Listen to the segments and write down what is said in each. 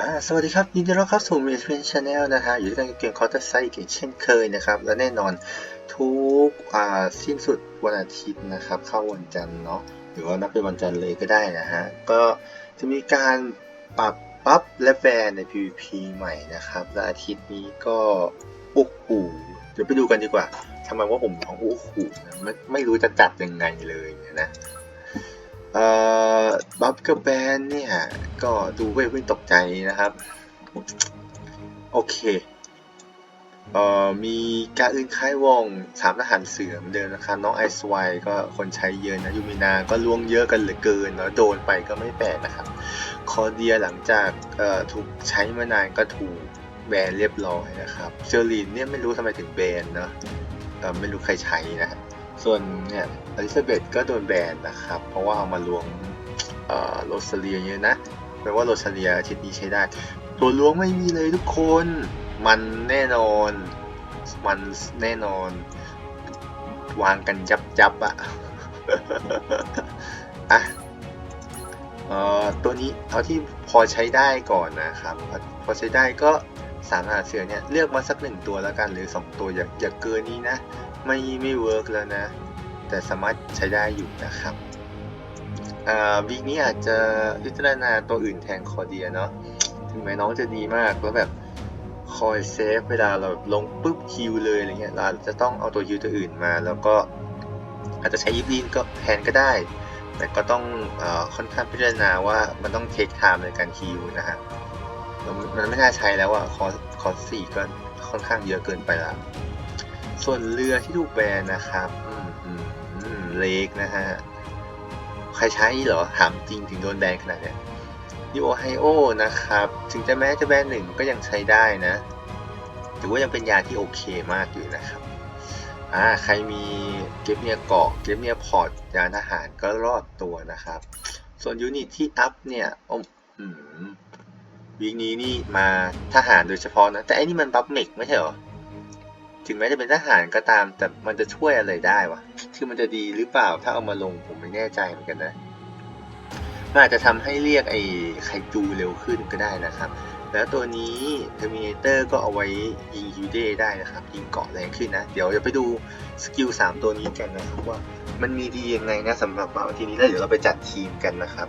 ่าสวัสดีครับ ยินดีต้อนรับเข้าสู่ m i s s i n Channel นะฮะ อยู่ด้วยกันกับเกม Counter Strike อีกเช่นเคยนะครับ และแน่นอนทุกอ่าสิ้นสุดวันอาทิตย์นะครับ เข้าวันจันทร์เนาะ หรือว่านับเป็นวันจันทร์เลยก็ได้นะฮะ ก็จะมีการปรับบัฟและแบนใน PVP ใหม่นะครับ และอาทิตย์นี้ก็โอ้โหเดี๋ยวไปดูกันดีกว่าทำไมว่าผมท้องโอ้โหนะไม่ไม่รู้จะจัดยังไงเลยนะ เอ่อบัฟกับแบนเนี่ย ก็ดูเว้ยไม่ตกใจนะครับ โอเค เอ่อ มีการอื่นคล้ายวงสามทหารเสือเหมือนเดิมนะครับน้องไอซ์ไวก็คนใช้เยอะนะยูมินาก็ล่วงเยอะกันเหลือเกินแล้วโดนไปก็ไม่แปลกนะครับ คอเดียหลังจากเอ่อถูกใช้มานานก็ถูกแบนเรียบร้อยนะครับเชอรีนเนี่ยไม่รู้ทำไมถึงแบนเนาะไม่รู้ใครใช้นะครับ ส่วนเนี่ยอลิซาเบธก็โดนแบนนะครับ เพราะว่าเอามารวมโรซาเลียเยอะนะแปลว่าโรซาเลียอาทิตย์นี้ใช้ได้ ตัวล้วงไม่มีเลยทุกคน มันแน่นอน มันแน่นอน วางกันยับยับอะอะเอ่อตัวนี้เอาที่พอใช้ได้ก่อนนะครับพอพอใช้ได้ก็สามหาเสือเนี่ยเลือกมาสักหนึ่งตัวแล้วกันหรือสองตัวอย่าอย่าเกินนี้นะ ไม่ไม่เวิร์กแล้วนะ แต่สามารถใช้ได้อยู่นะครับอ่าวีคนี้อาจจะพิจารณาตัวอื่นแทนคอเดียเนาะถึงแม้น้องจะดีมากแล้วแบบคอยเซฟเวลาเราลงปุ๊บคิวเลยอะไรเงี้ยเราจะต้องเอาตัวคิวตัวอื่นมา แล้วก็อาจจะใช้ยิปลีนก็แทนก็ได้ แต่ก็ต้องอค่อนข้างพิจารณาว่ามันต้องเทคไทม์ในการคิวนะฮะมันไม่น่าใช้แล้วอะคอคอสี่ก็ค่อนข้างเยอะเกินไปละ ส่วนเรือที่ถูกแบนนะครับอืมเล็กนะฮะ ใครใช้เหรอ ถามจริงถึงโดนแบนขนาดเนี้ยยูโอไฮโอนะครับ ถึงจะแม้จะแบนหนึ่งก็ยังใช้ได้นะ ถือว่ายังเป็นยาที่โอเคมากอยู่นะครับ อ่า ใครมีเก็บเนียเกาะเก็บเนียพอร์ตยานทหารก็รอดตัวนะครับ ส่วนยูนิตที่อัพเนี่ยอมอืมวีคนี้นี่มาทหารโดยเฉพาะนะ แต่อันนี้มันบัฟเมกไม่ใช่เหรอ ถึงแม้จะเป็นทหารก็ตาม แต่มันจะช่วยอะไรได้วะ คือมันจะดีหรือเปล่าถ้าเอามาลงผมไม่แน่ใจเหมือนกันนะ มันอาจจะทำให้เรียกไอ้ไคจูเร็วขึ้นก็ได้นะครับ แล้วตัวนี้ Terminator ก็เอาไว้ยิงฮิวเดได้นะครับ ยิงเกาะแรงขึ้นนะ เดี๋ยวจะไปดูสกิล3ตัวนี้กันนะครับว่ามันมีดียังไงนะสำหรับวันทีนี้แล้วเดี๋ยวเราไปจัดทีมกันนะครับ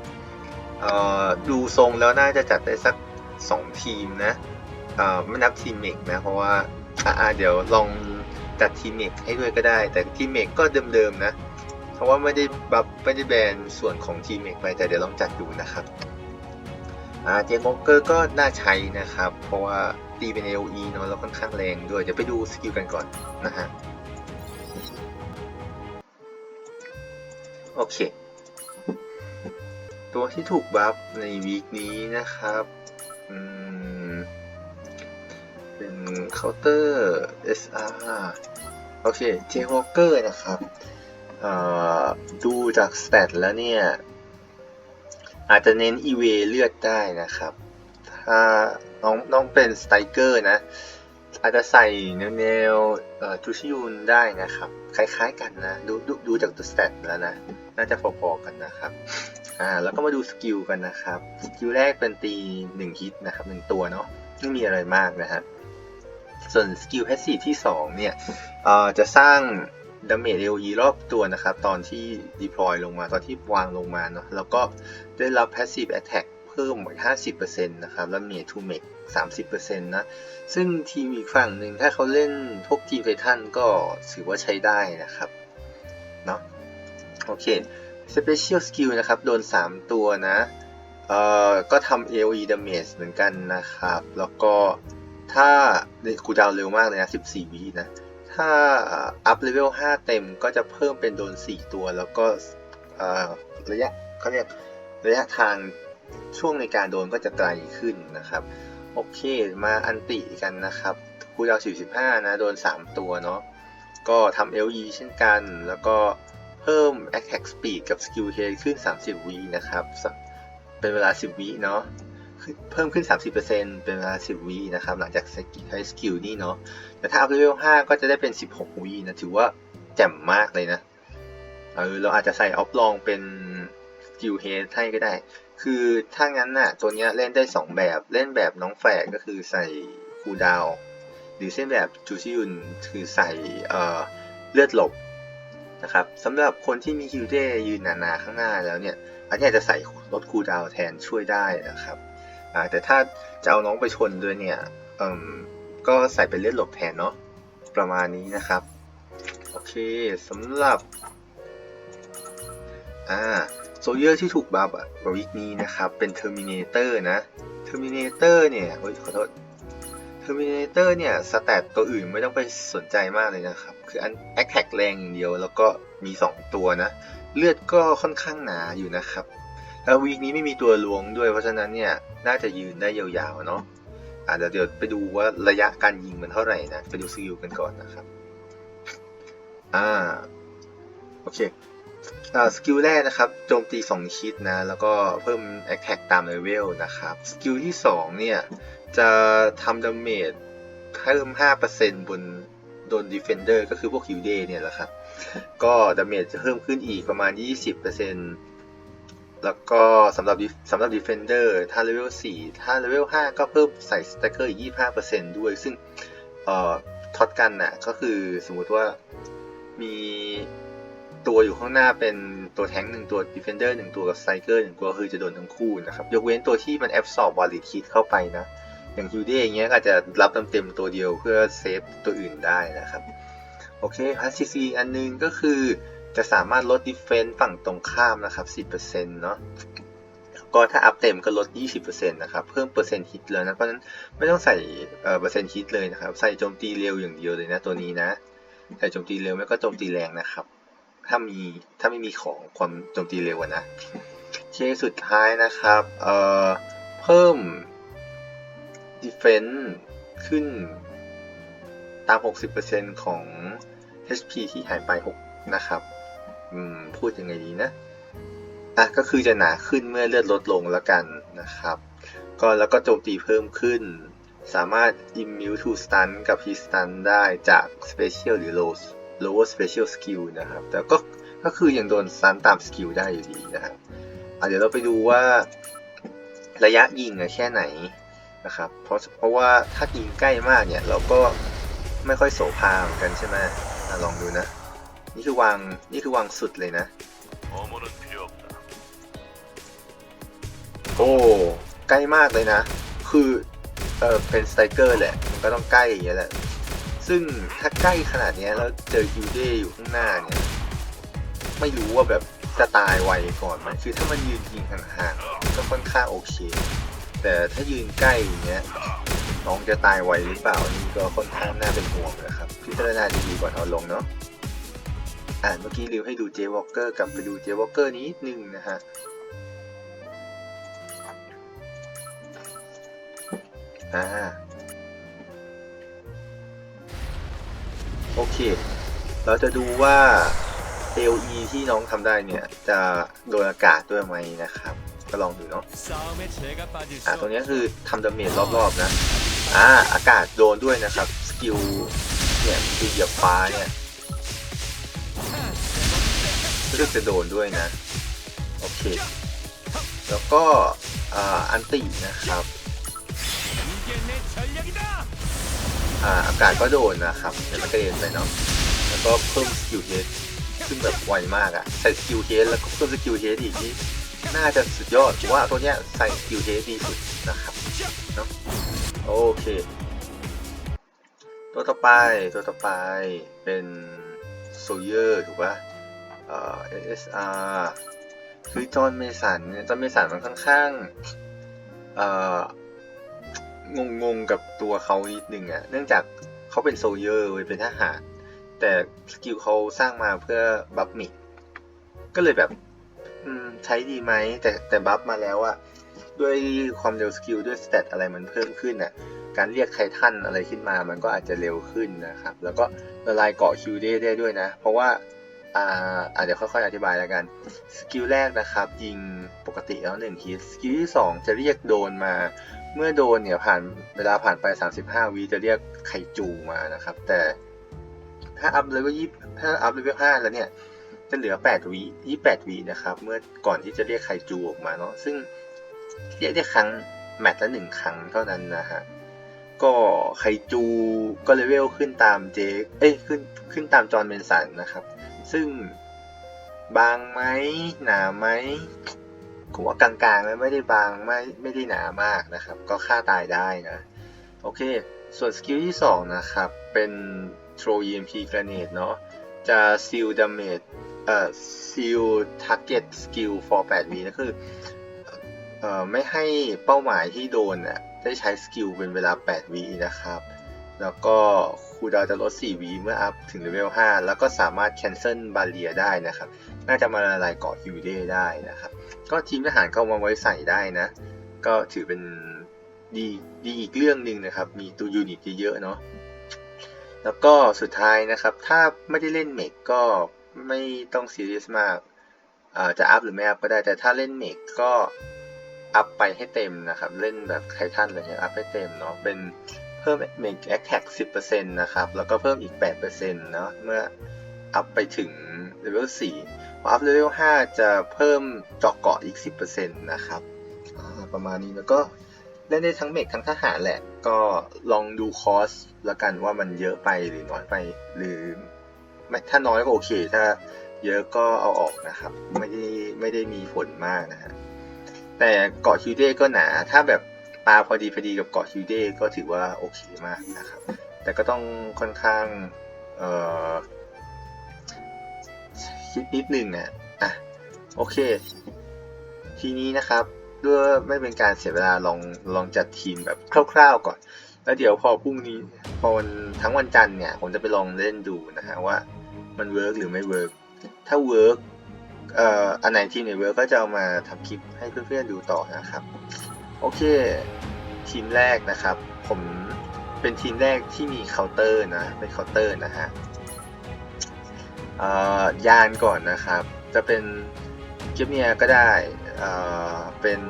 ดูทรงแล้วน่าจะจัดได้สัก 2 ทีมนะไม่นับทีมเมกนะเพราะว่า อ่าเดี๋ยวลองจัดทีมเมกให้ด้วยก็ได้ แต่ทีมเมกก็เดิมๆนะ เพราะว่าไม่ได้บัฟไม่ได้แบนส่วนของทีมเมกไปแต่เดี๋ยวลองจัดดูนะครับอ่าเจมอกเกอร์ก็น่าใช้นะครับ เพราะว่าตีเป็น AOE เนาะแล้วค่อนข้างแรงด้วย เดี๋ยวไปดูสกิลกันก่อนนะฮะโอเค ตัวที่ถูกบัฟในวีคนี้นะครับ อืม เป็นเคาน์เตอร์ SR โอเคเจมอกเกอร์นะครับดูจากสเตตแล้วเนี่ย อาจจะเน้น EV เลือดได้นะครับ ถ้าน้องน้องเป็นสไตรเกอร์นะ อาจจะใส่แนวๆทูชิยุนได้นะครับ คล้ายๆกันนะ ดูดูดูจากตัวสเตตแล้วนะ น่าจะพอๆกันนะครับอ่าแล้วก็มาดูสกิลกันนะครับ สกิลแรกเป็นตี 1 ฮิตนะครับหนึ่งตัวเนาะไม่มีอะไรมากนะฮะ ส่วนสกิลแพสซีฟที่ 2 เนี่ยจะสร้างดาเมจ AOE รอบตัวนะครับ ตอนที่ deploy ลงมาตอนที่วางลงมาเนาะแล้วก็ได้รับ passive attack เพิ่มอีก50%นะครับแล้ว mage to mech 30%นะ ซึ่งทีมอีกฝั่งหนึ่งถ้าเขาเล่นพวกทีมไททันก็ถือว่าใช้ได้นะครับเนาะโอเค special skill นะครับ โดน 3 ตัวนะ เอ่อ ก็ทำ AOE damage เหมือนกันนะครับ แล้วก็ ถ้าคูดาวเร็วมากเลยนะ 14 วินะ ถ้าอัพเลเวล 5 เต็มก็จะเพิ่มเป็นโดน 4 ตัว แล้วก็ระยะเขาเรียกระยะทางช่วงในการโดนก็จะไกลขึ้นนะครับ โอเคมาอันติกันนะครับคูดาว 45 นะ โดน 3 ตัวเนาะก็ทำ LE เช่นกัน แล้วก็เพิ่ม Attack Speed กับ Skill h ขึ้น 30วินะครับ เป็นเวลา 10วิเนาะ เพิ่มขึ้น 30%เป็นเวลา 10วินะครับ หลังจากใช้สกิลนี้เนาะ แต่ถ้าอัพเลเวล5ก็จะได้เป็น 16วินะ ถือว่าแจ่มมากเลยนะ เออ เราอาจจะใส่ออฟลองเป็นกิลเฮดให้ก็ได้ คือถ้างั้นน่ะ ตัวเนี้ยเล่นได้ 2 แบบ เล่นแบบน้องแฝดก็คือใส่คูดาว หรือเส้นแบบจูชิยุนคือใส่เอ่อเลือดหลบนะครับสำหรับคนที่มีฮิวเดยืนนาๆข้างหน้าแล้วเนี่ยอันนี้จะใส่ลดคูดาวแทนช่วยได้นะครับ อ่าแต่ถ้าจะเอาน้องไปชนด้วยเนี่ยอ่มก็ใส่เป็นเลือดหลบแทนเนาะประมาณนี้นะครับ โอเคสำหรับอ่าโซเยอร์ที่ถูกบัฟอะวิกนี้นะครับ เป็นเทอร์มินเตอร์นะเทอร์มินเตอร์เนี่ยโอ้ยขอโทษเทอร์มินเตอร์เนี่ยสแตทตัวอื่นไม่ต้องไปสนใจมากเลยนะครับ คืออันแอคแท็กแรงอย่างเดียวแล้วก็มี 2 ตัวนะ เลือดก็ค่อนข้างหนาอยู่นะครับ แล้ววีคนี้ไม่มีตัวลวงด้วยเพราะฉะนั้นเนี่ยน่าจะยืนได้ยาวๆเนาะอ่าเดี๋ยวเดี๋ยวไปดูว่าระยะการยิงมันเท่าไหร่นะไปดูสกิลกันก่อนนะครับอ่าโอเคอ่าสกิลแรกนะครับโจมตี2ชิดนะ แล้วก็เพิ่ม Attack ตามเลเวลนะครับสกิลที่ 2 เนี่ย จะทำดาเมจเพิ่ม5%บนโดน Defender ก็คือพวก h i l d เนี่ยแหละครับ ก็ดาเมจจะเพิ่มขึ้นอีกประมาณ 20% แล้วก็สำหรับสำหรับ Defender ถ้าเลเวล4ถ้าเลเวล5ก็เพิ่มใส่ Stacker อีก25%ด้วย ซึ่งเอ่อท็อตกันน่ะก็คือสมมุติว่ามีตัวอยู่ข้างหน้าเป็นตัวแท้งหนึ่งตัว Defender หนึ่งตัวกับ Striker หนึ่งตัวคือจะโดนทั้งคู่นะครับ ยกเว้นตัวที่มัน Absorb Wallet Hit เข้าไปนะ อย่างฮิวเดอย่างเงี้ยก็อาจจะรับเต็มๆตัวเดียวเพื่อเซฟตัวอื่นได้นะครับ โอเคพาสซีอันหนึงก็คือ จะสามารถลดดิเฟน c e ฝั่งตรงข้ามนะครับ 10%เนาะก็ถ้าอัพเต็มก็ลด 20%นะครับ เพิ่มเปอร์เซ็นต์ฮิตเลยนะ เพราะฉะนั้นไม่ต้องใส่เอ่อเปอร์เซ็นต์ฮิตเลยนะครับ ใส่โจมตีเร็วอย่างเดียวเลยนะตัวนี้นะ ใส่โจมตีเร็วไม่ก็โจมตีแรงนะครับ ถ้ามีถ้าไม่มีของความโจมตีเร็วนะเคสุดท้ายนะครับ เอ่อ เพิ่ม defense ขึ้นตาม 60%ของ HP ที่หายไป 6 นะครับ อืมพูดยังไงดีนะอะก็คือจะหนาขึ้นเมื่อเลือดลดลงแล้วกันนะครับ ก็แล้วก็โจมตีเพิ่มขึ้น สามารถ immune to stun กับ hit stun ได้จาก special หรือ low lower special skill นะครับ แต่ก็ก็คือยังโดน stun ตาม skill ได้อยู่ดีนะครับเดี๋ยวเราไปดูว่าระยะยิงอะแค่ไหนนะครับ เพราะเพราะว่าถ้ายิงใกล้มากเนี่ย เราก็ไม่ค่อยโสภาเหมือนกันใช่ไหมอลองดูนะ นี่คือวาง นี่คือวางสุดเลยนะ โอ้ ใกล้มากเลยนะ คือ เออเป็นสไตเกอร์แหละ มันก็ต้องใกล้อย่างเงี้ยแหละ ซึ่งถ้าใกล้ขนาดนี้แล้วเจอยูเดอยู่ข้างหน้าเนี่ย ไม่รู้ว่าแบบจะตายไวก่อนไหมคือถ้ามันยืนยิงห่างๆก็ค่อนข้างโอเค แต่ถ้ายืนใกล้อย่างเงี้ยน้องจะตายไวหรือเปล่านี่ก็ค่อนข้างน่าเป็นห่วงนะครับ พิจารณาดีๆก่อนเอาลงเนาะ อ่านเมื่อกี้ริวให้ดูเจวอลเกอร์กลับไปดูเจวอลเกอร์นิดนึงนะฮะอ่าโอเค เราจะดูว่า LE ที่น้องทำได้เนี่ย จะโดนอากาศด้วยไหมนะครับ ก็ลองดูเนาะอ่าตรงนี้คือทำดาเมจรอบๆนะอ่าอากาศโดนด้วยนะครับ สกิลเนี่ยคือเหยียบฟ้าเนี่ย รู้สึกจะโดนด้วยนะ โอเค แล้วก็อันตินะครับอากาศก็โดนนะครับเดี๋ยวมันกระเด็นไปเนาะแล้วก็เพิ่มสกิลเฮดซึ่งแบบไวมากอะใส่สกิลเฮดแล้วก็เพิ่มสกิลเฮดอีกที่น่าจะสุดยอดว่าตัวเนี้ยใส่สกิลเฮดดีสุดนะครับเนาะโอเค ตัวต่อไปตัวต่อไปเป็นโซเยอร์ถูกปะ่ะ เอ่อ SSR คือจอห์นเมสันเนี่ยจอห์นเมสันมันค่อนข้างเอ่องงงกับตัวเขานิดนึงอะเนื่องจากเขาเป็นโซเยอร์เว้ยเป็นทหาร แต่สกิลเขาสร้างมาเพื่อบัฟมิก ก็เลยแบบใช้ดีไหมแต่แต่บัฟมาแล้วอะด้วยความเร็วสกิลด้วยสเตตอะไรมันเพิ่มขึ้นอะการเรียกไททันอะไรขึ้นมามันก็อาจจะเร็วขึ้นนะครับ แล้วก็ละลายเกาะคิวได้ได้ด้วยนะ เพราะว่า อ่าอาเดี๋ยวค่อยๆอธิบายแล้วกัน สกิลแรกนะครับ ยิงปกติแล้วหนึ่งฮิตสกิลที่สองจะเรียกโดนมา เมื่อโดนเนี่ยผ่านเวลาผ่านไป 35วิจะเรียกไคจูมานะครับ แต่ถ้าอัพเลเวลยี่ถ้าอัพเลเวลห้าแล้วเนี่ย จะเหลือ8วิ28วินะครับ เมื่อก่อนที่จะเรียกไคจูออกมาเนาะซึ่งเรียกได้ครั้งแมตช์ละหนึ่งครั้งเท่านั้นนะฮะก็ไคจูก็เลเวลขึ้นตามเจคเอ้ยขึ้นขึ้นตามจอห์นเมนสันนะครับ ซึ่งบางไหมหนาไหมผมว่ากลางๆแล้วไม่ได้บางไม่ไม่ได้หนามากนะครับ ก็ฆ่าตายได้นะ โอเค ส่วนสกิลที่ 2 นะครับ เป็น throw EMP grenade เนาะจะ seal damage เอ่อ seal target skill for 8วินะคือเอ่อไม่ให้เป้าหมายที่โดนน่ะได้ใช้สกิลเป็นเวลา8วินะครับ แล้วก็คูดาวจะลด 4วิเมื่ออัพถึงเลเวล 5 แล้วก็สามารถ cancel barrier ได้นะครับ น่าจะมาละลายเกาะฮิวเดได้นะครับ ก็ทีมทหารก็เอามาไว้ใส่ได้นะ ก็ถือเป็นดีดีอีกเรื่องหนึ่งนะครับ มีตัวยูนิตเยอะๆเนาะ แล้วก็สุดท้ายนะครับ ถ้าไม่ได้เล่นเมกก็ไม่ต้องซีเรียสมากาจะอัพหรือไม่อัพก็ได้ แต่ถ้าเล่นเมกก็อัพไปให้เต็มนะครับ เล่นแบบไททันอะไรเงี้ยอัพให้เต็มเนาะ เป็น เพิ่มเมกแอคแท็ก10%นะครับ แล้วก็เพิ่มอีก 8%เนาะเมื่ออัพไปถึงเลเวล4พออัพเลเวล5จะเพิ่มเจาะเกาะอีก 10%นะครับประมาณนี้แล้วก็เล่นได้ทั้งเมกทั้งทหารแหละ ก็ลองดูคอสแล้วกันว่ามันเยอะไปหรือน้อยไป หรือถ้าน้อยก็โอเค ถ้าเยอะก็เอาออกนะครับ ไม่ได้ไม่ได้มีผลมากนะฮะแต่เกาะฮิวเดก็หนาถ้าแบบ ปลาพอดีพอดีกับเกาะฮิวเดก็ถือว่าโอเคมากนะครับ แต่ก็ต้องค่อนข้างเออคิดนิดนึงนะอะโอเค ทีนี้นะครับด้วยไม่เป็นการเสียเวลาลองลองจัดทีมแบบคร่าว ๆ ก่อน แล้วเดี๋ยวพอพรุ่งนี้พอวันทั้งวันจันทร์เนี่ยผมจะไปลองเล่นดูนะฮะว่ามันเวิร์กหรือไม่เวิร์กถ้าเวิร์กเอ่ออันไหนทีมไหนเวิร์กก็จะเอามาทำคลิปให้เพื่อนๆดูต่อนะครับ โอเค ทีมแรกนะครับ ผมเป็นทีมแรกที่มีเคาน์เตอร์นะ เป็นเคาน์เตอร์นะฮะยานก่อนนะครับ จะเป็นเกียเนียก็ได้เเป็น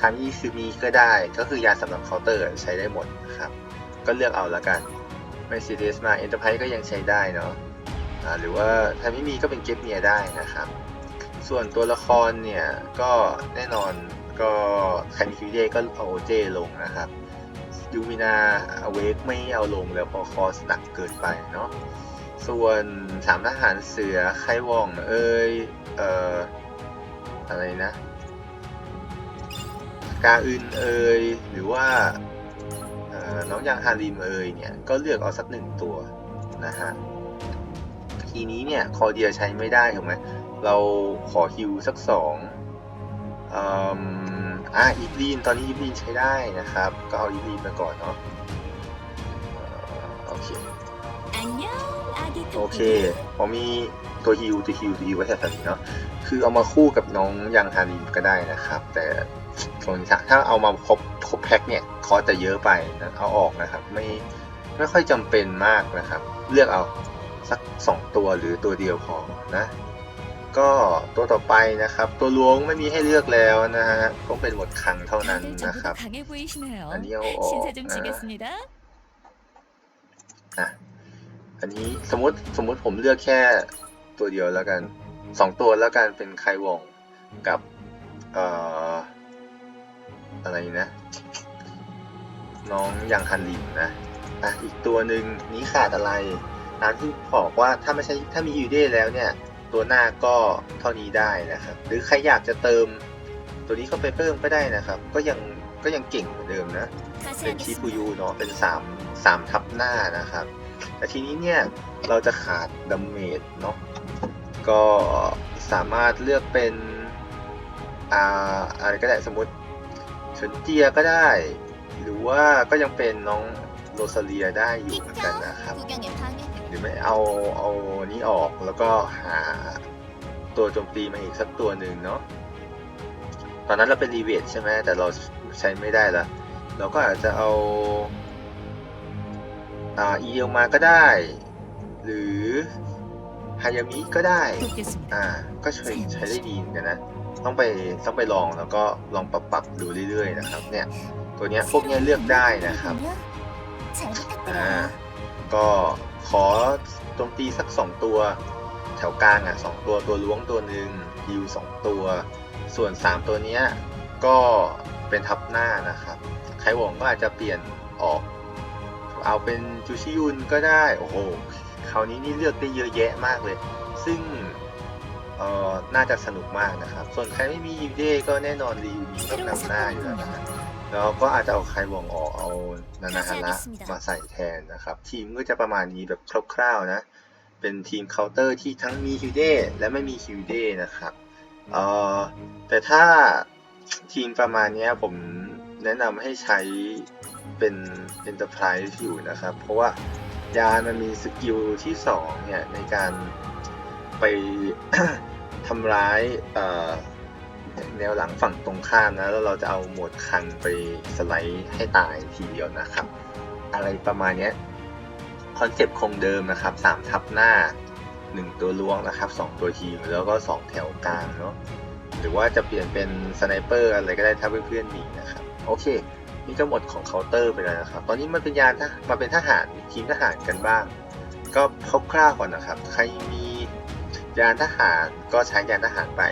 คามิซึมิก็ได้ ก็คือยานสำหรับเคาน์เตอร์ใช้ได้หมดนะครับ ก็เลือกเอาละกันไม่ซีเรียสมาเอ็นเตอร์ไพรส์ก็ยังใช้ได้เนาะหรือว่าถ้าไม่มีก็เป็นเก็บเนียได้นะครับ ส่วนตัวละครเนี่ยก็แน่นอน ก็ใครมีคิวเดก็เอาเจลงนะครับยูมินาอเวกไม่เอาลงแล้วพอคอสหนักเกินไปเนาะส่วนสามทหารเสือไควองเอ้ยเอ่ออะไรนะ กาอึนเอ่ยหรือว่าน้องยางฮาริมเอ่ยเนี่ยก็เลือกเอาสักหนึ่งตัวนะฮะทีนี้เนี่ยคอเดียใช้ไม่ได้ถูกไหมเราขอฮิวสักสอง อืมอะอีฟลีนตอนนี้อีฟลีนใช้ได้นะครับ ก็เอาอีฟลีนไปก่อนเนาะเอ่อโอเคโอเคผมมีตัวฮิวตัวฮิวตัวฮิวไว้แถวๆนี้เนาะคือเอามาคู่กับน้องยังฮาริมก็ได้นะครับ แต่ส่วนถ้าเอามาครบครบแพ็คเนี่ยคอสจะเยอะไปนะเอาออกนะครับ ไม่ไม่ค่อยจำเป็นมากนะครับ เลือกเอาสักสองตัวหรือตัวเดียวพอนะ ก็ตัวต่อไปนะครับ ตัวล้วงไม่มีให้เลือกแล้วนะฮะก็เป็นหมดขังเท่านั้นนะครับอันนี้เอาออกนะอันนี้สมมติสมมติผมเลือกแค่ตัวเดียวแล้วกันสองตัวแล้วกันเป็นไควงกับเอ่ออะไรนะ น้องยังฮันลินนะอะอีกตัวหนึ่งนี้ขาดอะไรร้านที่บอกว่าถ้าไม่ใช่ถ้ามียูเดแล้วเนี่ย ตัวหน้าก็เท่านี้ได้นะครับ หรือใครอยากจะเติมตัวนี้เข้าไปเพิ่มก็ได้นะครับ ก็ยังก็ยังเก่งเหมือนเดิมนะ เป็นคีปูยูเนาะเป็น3 3ทับหน้านะครับ แต่ทีนี้เนี่ยเราจะขาดดาเมจเนาะก็สามารถเลือกเป็นอ่าอะไรก็ได้สมมติชนเจียก็ได้ หรือว่าก็ยังเป็นน้องโรซาเลียได้อยู่เหมือนกันนะครับ ไม่เอาเอานี้ออกแล้วก็หาตัวโจมตีมาอีกสักตัวหนึ่งเนาะตอนนั้นเราเป็นรีเวทใช่ไหมแต่เราใช้ไม่ได้ละเราก็อาจจะเอาอ่าอีเดียวมาก็ได้ หรือฮายามิก็ได้อ่าก็ใช้ใช้ได้ดีเหมือนกันนะต้องไปต้องไปลองแล้วก็ลองปรับปรับดูเรื่อยๆนะครับเนี่ยตัวเนี้ยพวกเนี้ยเลือกได้นะครับอ่าก็ ขอโจมตีสักสองตัว แถวกลางอะสองตัวตัวล้วงตัวหนึ่งฮิวสองตัว ส่วน 3 ตัวเนี้ยก็เป็นทับหน้านะครับไคหวงก็อาจจะเปลี่ยนออก เอาเป็นจูชิยุนก็ได้ โอ้โหคราวนี้นี่เลือกได้เยอะแยะมากเลย ซึ่งเอ่อน่าจะสนุกมากนะครับ ส่วนใครไม่มียูเดก็แน่นอนรีวิวต้องนำหน้าอยู่แล้วนะฮะ แล้วก็อาจจะเอาไคหวงออกเอานานาฮาระมาใส่แทนนะครับ ทีมก็จะประมาณนี้แบบคร่าวๆนะ เป็นทีมเคาน์เตอร์ที่ทั้งมีฮิวเดและไม่มีฮิวเดนะครับเอ่อแต่ถ้าทีมประมาณเนี้ยผมแนะนำให้ใช้เป็น Enterprise อยู่นะครับ เพราะว่ายานมันมีสกิลที่2เนี่ยในการไปทำร้ายเอ่อ แนวหลังฝั่งตรงข้ามนะ แล้วเราจะเอาหมวดคังไปสไลด์ให้ตายทีเดียวนะครับ อะไรประมาณนี้คอนเซปต์คงเดิมนะครับ3ทับหน้า 1 ตัวล้วงนะครับ 2 ตัวทีมแล้วก็ 2 แถวกลางเนาะหรือว่าจะเปลี่ยนเป็นสไนเปอร์อะไรก็ได้ถ้าเพื่อนๆมีนะครับ โอเคนี่ก็หมดของเคาน์เตอร์ไปแล้วนะครับ ตอนนี้มันเป็นยานมาเป็นทหารทีมทหารกันบ้าง ก็คร่าวๆก่อนนะครับ ใครมียานทหารก็ใช้ยานทหารไป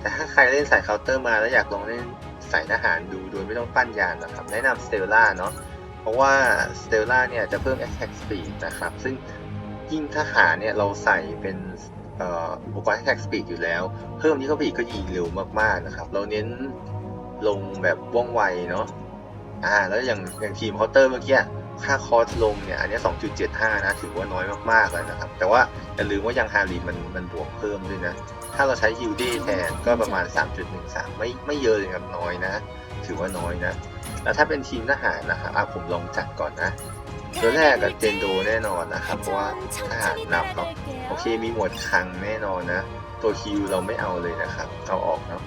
แต่ถ้าใครเล่นสายเคาน์เตอร์มาแล้วอยากลองเล่นสายทหารดูโดยไม่ต้องปั้นยานนะครับ แนะนำสเตลล่าเนาะเพราะว่าสเตลล่าเนี่ยจะเพิ่ม attack speed นะครับ ซึ่งยิ่งทหารเนี่ยเราใส่เป็นอุปกรณ์ attack speed อยู่แล้ว เพิ่มนี้เข้าไปอีกก็ยิงเร็วมากๆนะครับ เราเน้นลงแบบว่องไวเนาะอ่าแล้วอย่างอย่างทีมเคาน์เตอร์เมื่อกี้ค่าคอสลงเนี่ยอันนี้ 2.75 นะ ถือว่าน้อยมากๆเลยนะครับ แต่ว่าอย่าลืมว่ายังฮารีมันมันบวกเพิ่มด้วยนะ ถ้าเราใช้ฮิวดี้แทนก็ประมาณ 3.13 ไม่ไม่เยอะเลยครับน้อยนะ ถือว่าน้อยนะ แล้วถ้าเป็นทีมทหารนะครับอะผมลองจัดก่อนนะ ตัวแรกกับเจนโดแน่นอนนะครับ เพราะว่าทหารนำเนาะโอเคมีหมวดคังแน่นอนนะ ตัวคิวเราไม่เอาเลยนะครับ เอาออกเนาะ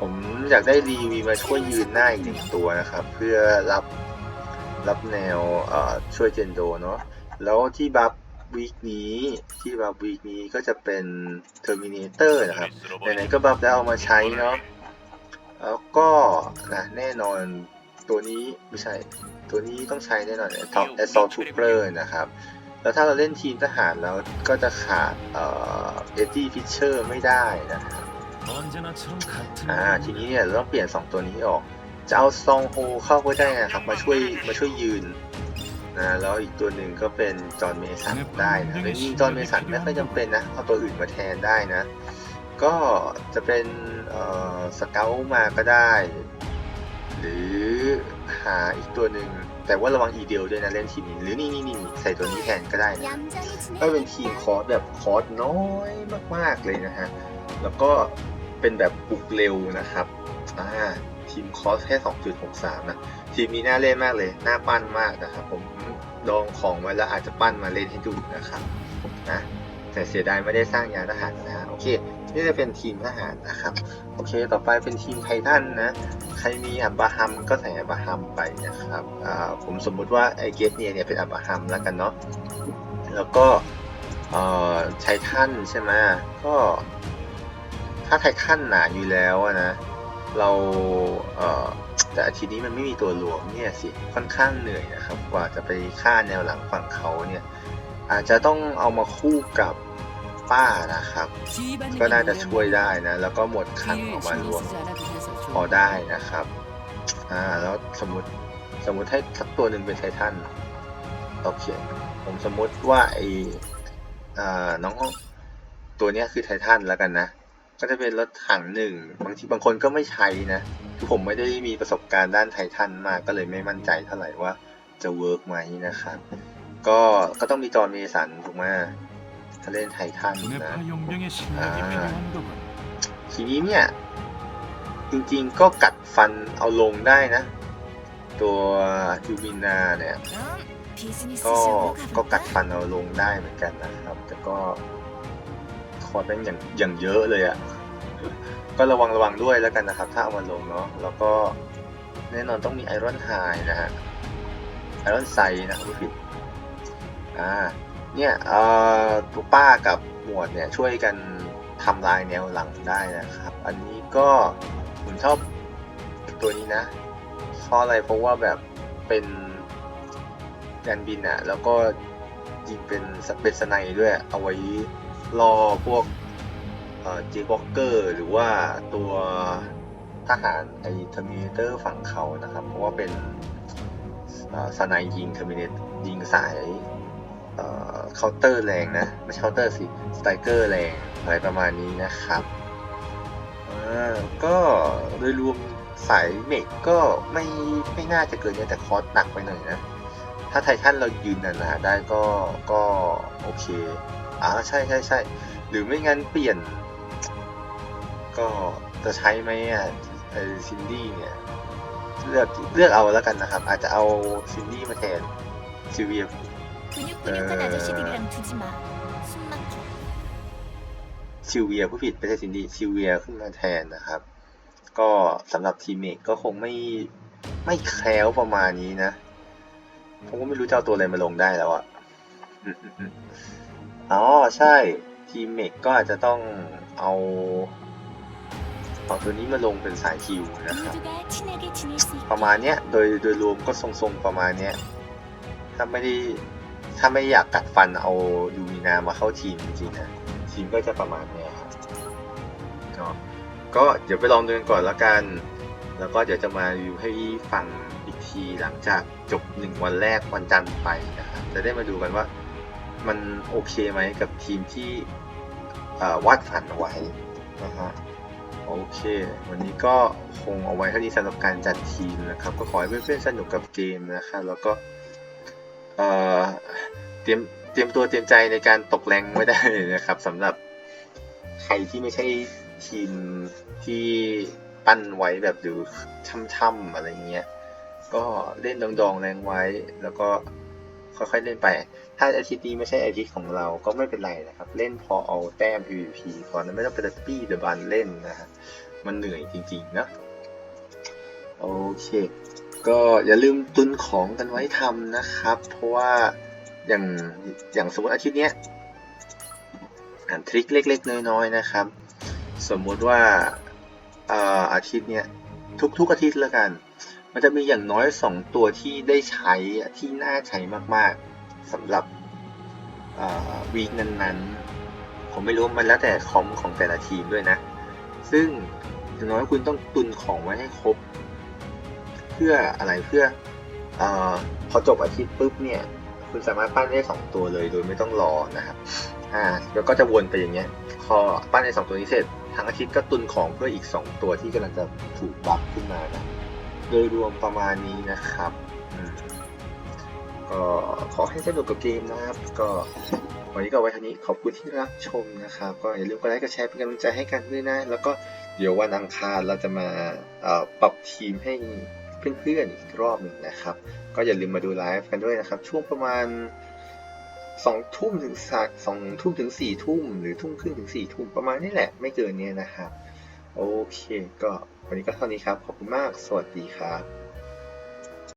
ผมอยากได้รีวีมาช่วยยืนหน้าอีกหนึ่งตัวนะครับ เพื่อรับรับแนวช่วยเจนโดเนาะแล้วที่บัฟ วีคนี้ที่บัฟวีคนี้ก็จะเป็น Terminator นะครับไหนๆก็บัฟแล้วเอามาใช้เนาะแล้วก็นะแน่นอนตัวนี้ไม่ใช่ตัวนี้ต้องใช้แน่นอนท็อปแอสโซทูเปอร์นะครับ แล้วถ้าเราเล่นทีมทหารแล้วก็จะขาดเอ็ดดี้ฟิชเชอร์ไม่ได้นะครับอ่าทีนี้เนี่ยเราต้องเปลี่ยน 2 ตัวนี้ออก จะเอาซองโฮเข้าก็ได้นะครับมาช่วยมาช่วยยืน นะแล้วอีกตัวหนึ่งก็เป็นจอห์นเมสันได้นะแต่จริงๆจอห์นเมสันไม่ค่อยจำเป็นนะเอาตัวอื่นมาแทนได้นะ ก็จะเป็นเอ่อสเกลมาก็ได้ หรือหาอีกตัวหนึ่งแต่ว่าระวังอีเดียวด้วยนะเล่นทีมนี้หรือนี่นี่นี่ใส่ตัวนี้แทนก็ได้นะก็เป็นทีมคอร์สแบบคอร์สน้อยมากๆเลยนะฮะแล้วก็เป็นแบบบุกเร็วนะครับอ่าทีมคอร์สแค่ 2.63 นะ ทีมนี้น่าเล่นมากเลย น่าปั้นมากนะครับผมดองของไว้แล้วอาจจะปั้นมาเล่นให้ดูนะครับนะแต่เสียดายไม่ได้สร้างยานทหารนะโอเค นี่จะเป็นทีมทหารนะครับ โอเค ต่อไปเป็นทีมไททันนะ ใครมีอับบราฮัมก็ใส่อับบราฮัมไปนะครับอ่าผมสมมุติว่าไอเกสเนียเนี่ยเป็นอับบราฮัมแล้วกันเนาะ แล้วก็ไททันใช่ไหมก็ถ้าไททันหนาอยู่แล้วนะ เราเอ่อแต่ทีนี้มันไม่มีตัวหลวงเนี่ยสิค่อนข้างเหนื่อยนะครับ กว่าจะไปฆ่าแนวหลังฝั่งเขาเนี่ยอาจจะต้องเอามาคู่กับป้านะครับ ก็น่าจะช่วยได้นะ แล้วก็หมดคังออกมารวมพอได้นะครับอ่าแล้วสมมติสมมติให้สักตัวหนึ่งเป็นไททันโอเคผมสมมติว่าไออน้องตัวเนี้ยคือไททันแล้วกันนะ ก็จะเป็นรถถังหนึ่งบางทีบางคนก็ไม่ใช้นะคือผมไม่ได้มีประสบการณ์ด้านไททันมากก็เลยไม่มั่นใจเท่าไหร่ว่าจะเวิร์กไหมนะครับ ก็ก็ต้องมีจอร์นเมสันถูกไหมถ้าเล่นไททันนะทีนี้เนี่ยจริงๆก็กัดฟันเอาลงได้นะ ตัวยูบินาเนี่ยก็ก็กัดฟันเอาลงได้เหมือนกันนะครับ แต่ก็ คอร์ดเป็นอย่างอย่างเยอะเลยอะ่ะก็ระวังระวังด้วยแล้วกันนะครับ ถ้าเอามาลงเนาะแล้วก็แน่นอนต้องมีไอรอนไฮนะฮะไอรอนไซนะครับผิดอ่าเนี่ยเอ่อตัวป้ากับหมวดเนี่ยช่วยกันทำลายแนวหลังได้นะครับ อันนี้ก็ผมชอบตัวนี้นะเพราะอะไรเพราะว่าแบบเป็นยานบินอะแล้วก็ยิงเป็นเป็นสไนด์ด้วยเอาไว้ รอพวกเอ่อจีบ็อกเกอร์หรือว่าตัวทหารไอเทอร์มินเตอร์ฝั่งเขานะครับ เพราะว่าเป็นสไนด์ยิงเทอร์มินตยิงสายเคาน์เตอร์แรงนะไม่ใช่เคาน์เตอร์สิสไตรเกอร์แรงอะไรประมาณนี้นะครับก็โดยรวมสายเมกก็ไม่ไม่น่าจะเกินเนี่ยแต่คอสหนักไปหน่อยนะ ถ้าไททันเรายืนหนาๆได้ก็ก็โอเค อ่าใช่ใช่ใช่หรือไม่งั้นเปลี่ยน ก็จะใช้ไหมอะไอซินดี้เนี่ยเลือกเลือกเอาแล้วกันนะครับ อาจจะเอาซินดี้มาแทนซิเวียซิเวียผู้ผิดไม่ใช่ซินดี้ซิเวียขึ้นมาแทนนะครับ ก็สำหรับทีมเมกก็คงไม่ไม่แคล้วประมาณนี้นะผมก็ไม่รู้จะเอาตัวอะไรมาลงได้แล้วอะ อ๋อใช่ ทีมเมกก็อาจจะต้องเอาตัวนี้มาลงเป็นสายคิวนะครับประมาณเนี้ยโดยโดยรวมก็ทรงๆประมาณเนี้ยถ้าไม่ได้ถ้าไม่อยากกัดฟันเอายูมินามาเข้าทีมจริงๆนะทีมก็จะประมาณเนี้ยครับก็ก็เดี๋ยวไปลองดูกันก่อนแล้วกัน แล้วก็เดี๋ยวจะมารีวิวให้ฟังอีกทีหลังจากจบหนึ่งวันแรกวันจันทร์ไปนะครับจะได้มาดูกันว่า มันโอเคไหมกับทีมที่วาดฝันเอาไว้นะฮะโอเค วันนี้ก็คงเอาไว้เท่านี้สำหรับการจัดทีมนะครับ ก็ขอให้เพื่อนๆสนุกกับเกมนะครับแล้วก็เตรียมเตรียมตัวเตรียมใจในการตกแรงไม่ได้นะครับสำหรับใครที่ไม่ใช่ทีมที่ปั้นไว้แบบหรือช่ำๆอะไรเงี้ย ก็เล่นดองๆแรงไว้แล้วก็ ค่อยๆเล่นไป ถ้าอาทิตย์นี้ไม่ใช่อาทิตย์ของเราก็ไม่เป็นไรนะครับ เล่นพอเอาแต้ม PVP พอนไม่ต้องไปปี้เดอะบันเล่นนะฮะมันเหนื่อยจริงๆนะโอเค ก็อย่าลืมตุนของกันไว้ทำนะครับ เพราะว่าอย่างอย่างสมมติอาทิตย์เนี้ยอ่านทริคเล็ก ๆ น้อยๆนะครับ สมมุติว่าอ่ออาทิตย์เนี้ยทุกๆอาทิตย์แล้วกัน มันจะมีอย่างน้อยสองตัวที่ได้ใช้ที่น่าใช้มากๆสำหรับวีคนั้นๆ ผมไม่รู้มันแล้วแต่คอมของแต่ละทีมด้วยนะ ซึ่งอย่างน้อยคุณต้องตุนของไว้ให้ครบ เพื่ออะไรเพื่ออพอจบอาทิตย์ปุ๊บเนี่ย คุณสามารถปั้นได้สองตัวเลยโดยไม่ต้องรอนะครับอ่าแล้วก็จะวนไปอย่างเงี้ยพอปั้นได้สองตัวนี้เสร็จทั้งอาทิตย์ก็ตุนของเพื่ออีกสองตัวที่กำลังจะถูกบัฟขึ้นมานะ โดยรวมประมาณนี้นะครับอืมก็ขอให้สนุกกับเกมนะครับ ก็วันนี้ก็ไว้เท่านี้ขอบคุณที่รับชมนะครับ ก็อย่าลืมกดไลค์กดแชร์เป็นกำลังใจให้กันด้วยนะ แล้วก็เดี๋ยววันอังคารเราจะมาปรับทีมให้เพื่อนๆอีกรอบหนึ่งนะครับ ก็อย่าลืมมาดูไลฟ์กันด้วยนะครับ ช่วงประมาณสองทุ่มถึงสักสองทุ่มถึงสี่ทุ่มหรือทุ่มครึ่งถึงสี่ทุ่มประมาณนี้แหละไม่เกินเนี้ยนะครับ โอเคก็ วันนี้ก็เท่านี้ครับ ขอบคุณมาก สวัสดีครับ